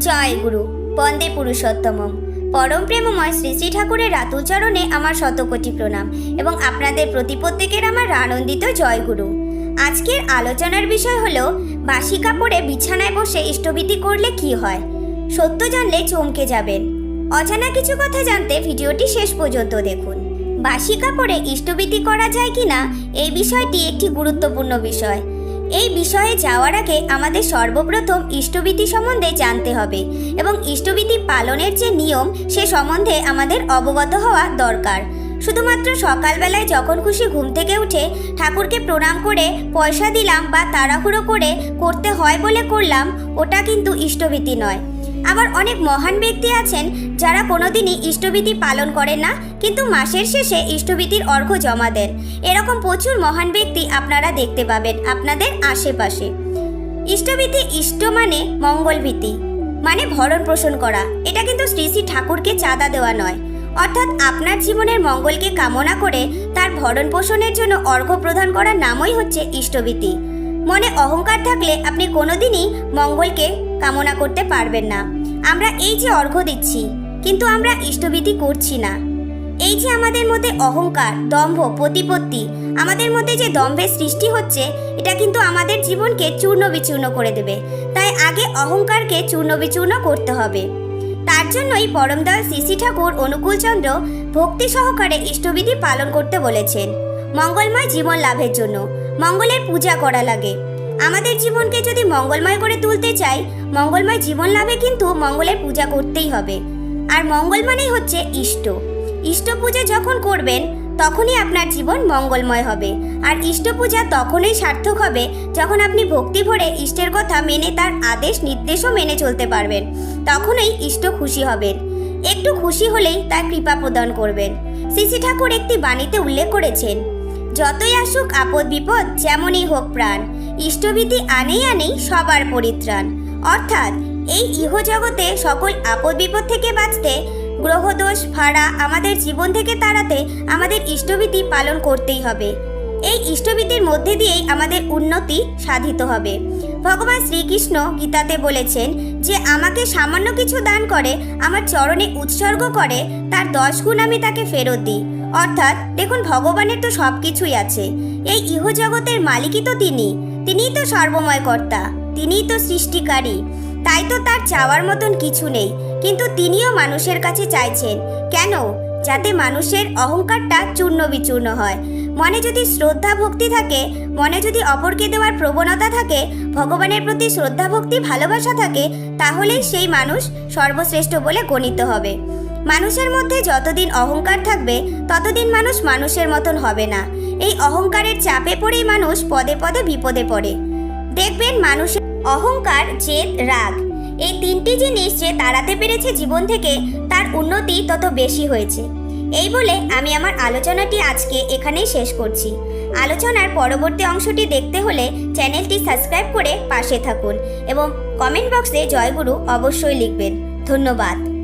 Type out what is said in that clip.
জয় গুরু, বন্দে পুরুষোত্তমম। পরম প্রেমময় শ্রী শ্রী ঠাকুরের রাতুল চরণে আমার শতকোটি প্রণাম এবং আপনাদের প্রতি প্রত্যেকের আমার আনন্দিত জয় গুরু। আজকের আলোচনার বিষয় হলো, বাসি কাপড়ে বিছানায় বসে ইষ্টভীতি করলে কি হয়? সত্য জানলে চমকে যাবেন। অজানা কিছু কথা জানতে ভিডিওটি শেষ পর্যন্ত দেখুন। বাসি কাপড়ে ইষ্টভীতি করা যায় কিনা, এই বিষয়টি একটি গুরুত্বপূর্ণ বিষয়। এই বিষয়ে যাওয়ার আগে আমাদের সর্বপ্রথম ইষ্টভীতি সম্বন্ধে জানতে হবে এবং ইষ্টভীতি পালনের যে নিয়ম, সে সম্বন্ধে আমাদের অবগত হওয়া দরকার। শুধুমাত্র সকালবেলায় যখন খুশি ঘুম থেকে উঠে ঠাকুরকে প্রণাম করে পয়সা দিলাম বা তাড়াহুড়ো করে করতে হয় বলে করলাম, ওটা কিন্তু ইষ্টভীতি নয়। আবার অনেক মহান ব্যক্তি আছেন যারা কোনোদিনই ইষ্টভীতি পালন করেন না কিন্তু মাসের শেষে ইষ্টভীতির অর্ঘ্য জমা দেন। এরকম প্রচুর মহান ব্যক্তি আপনারা দেখতে পাবেন আপনাদের আশেপাশে। ইষ্টভীতি ইষ্ট মানে মঙ্গলভীতি মানে ভরণ পোষণ করা। এটা কিন্তু শ্রী শ্রী ঠাকুরকে চাঁদা দেওয়া নয়। অর্থাৎ আপনার জীবনের মঙ্গলকে কামনা করে তার ভরণ পোষণের জন্য অর্ঘ্য প্রদান করার নামই হচ্ছে ইষ্টভীতি। মনে অহংকার থাকলে আপনি কোনোদিনই মঙ্গলকে কামনা করতে পারবেন না। আমরা এই যে অর্ঘ্য দিচ্ছি, কিন্তু আমরা ইষ্টভীতি করছি না। এই যে আমাদের মধ্যে অহংকার, দম্ভ, প্রতিপত্তি, আমাদের মধ্যে যে দম্ভের সৃষ্টি হচ্ছে, এটা কিন্তু আমাদের জীবনকে চূর্ণ বিচূর্ণ করে দেবে। তাই আগে অহংকারকে চূর্ণ বিচূর্ণ করতে হবে। তার জন্যই পরমদয়াল শ্রী ঠাকুর অনুকূলচন্দ্র ভক্তি সহকারে ইষ্টবিধি পালন করতে বলেছেন। মঙ্গলময় জীবন লাভের জন্য, মঙ্গলের পূজা করা লাগে। আমাদের জীবনকে যদি মঙ্গলময় করে তুলতে চাই, মঙ্গলময় জীবন লাভে কিন্তু মঙ্গলের পূজা করতেই হবে। আর মঙ্গল মানেই হচ্ছে ইষ্ট। ইষ্ট পূজা যখন করবেন, তখনই আপনার জীবন মঙ্গলময় হবে। আর ইষ্ট পূজা তখনই সার্থক হবে যখন আপনি ভক্তি ভরে ইষ্টের কথা মেনে তার আদেশ, নির্দেশও মেনে চলতে পারবেন। তখনই ইষ্ট খুশি হবেন। একটু খুশি হলেই তার কৃপা প্রদান করবেন। শ্রী ঠাকুর একটি বাণীতে উল্লেখ করেছেন, যতই আসুক আপদ বিপদ, যেমনই হোক প্রাণ ইষ্টবিধি আনেই আনেই সবার পরিত্রাণ। অর্থাৎ, এই ইহজগতে সকল আপদ বিপদ থেকে বাঁচতে গ্রহদোষ ভাড়া আমাদের জীবন থেকে তাড়াতে আমাদের ইষ্টভীতি পালন করতেই হবে। এই ইষ্টভীতির মধ্যে দিয়েই আমাদের উন্নতি সাধিত হবে। ভগবান শ্রীকৃষ্ণ গীতাতে বলেছেন যে, আমাকে সামান্য কিছু দান করে, আমার চরণে উৎসর্গ করে, তার দশ গুণ আমি তাকে ফেরত দিই। অর্থাৎ দেখুন, ভগবানের তো সব কিছুই আছে। এই ইহজগতের মালিকই তো তিনি। তিনিই তো সর্বময় কর্তা। তিনিই তো সৃষ্টিকারী। তাই তো তার চাওয়ার মতন কিছু নেই। কিন্তু তিনিও মানুষের কাছে চাইছেন। কেন? যাতে মানুষের অহংকারটা চূর্ণ বিচূর্ণ হয়। মনে যদি শ্রদ্ধা ভক্তি থাকে, মনে যদি অপরকে দেওয়ার প্রবণতা থাকে, ভগবানের প্রতি শ্রদ্ধা ভক্তি ভালোবাসা থাকে, তাহলেই সেই মানুষ সর্বশ্রেষ্ঠ বলে গণিত হবে। মানুষের মধ্যে যতদিন অহংকার থাকবে, ততদিন মানুষ মানুষের মতন হবে না। এই অহংকারের চাপে পড়েই মানুষ পদে পদে বিপদে পড়ে। দেখবেন মানুষের অহংকার, জেদ, রাগ এই তিনটি জিনিস যে তাড়াতে পেরেছে জীবন থেকে, তার উন্নতি তত বেশি হয়েছে। এই বলে আমি আমার আলোচনাটি আজকে এখানেই শেষ করছি। আলোচনার পরবর্তী অংশটি দেখতে হলে চ্যানেলটি সাবস্ক্রাইব করে পাশে থাকুন এবং কমেন্ট বক্সে জয়গুরু অবশ্যই লিখবেন। ধন্যবাদ।